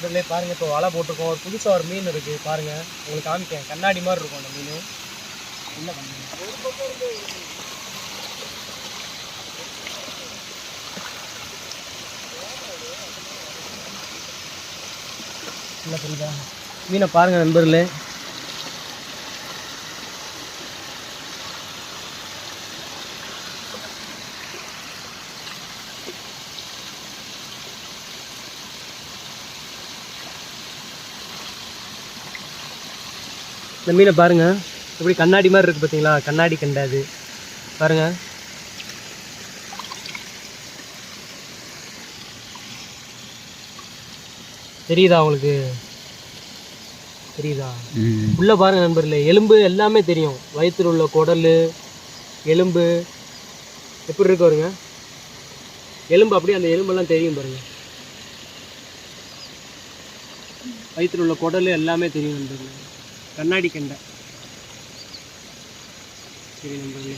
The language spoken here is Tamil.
இதுலேயே பாருங்கள் இப்போ வலை போட்டிருக்கோம். ஒரு புதுசாக ஒரு மீன் இருக்குது பாருங்கள் உங்களுக்கு காமிக்கேன் கண்ணாடி மாதிரி இருக்கும் அந்த மீன். என்ன பண்ணுங்க இல்லை புரியுதா? மீனை பாருங்கள் நண்பர்களே. இந்த மீனை பாருங்க. எப்படி கண்ணாடி மாதிரி இருக்குது பார்த்தீங்களா கண்ணாடி கண்டை அது. பாருங்க. தெரியுதா உங்களுக்கு? தெரியுதா? உள்ள பாருங்க நண்பர்களே எலும்பு எல்லாமே தெரியும். வயிற்றுல உள்ள குடல் எலும்பு. எப்படி இருக்கு பாருங்க? எலும்பு அப்படியே அந்த எலும்பெல்லாம் தெரியும் பாருங்க. வயிற்றுல உள்ள குடல் எல்லாமே தெரியும் நண்பர்களே. கண்ணாடி கண்டை. சரி நண்பர்களே.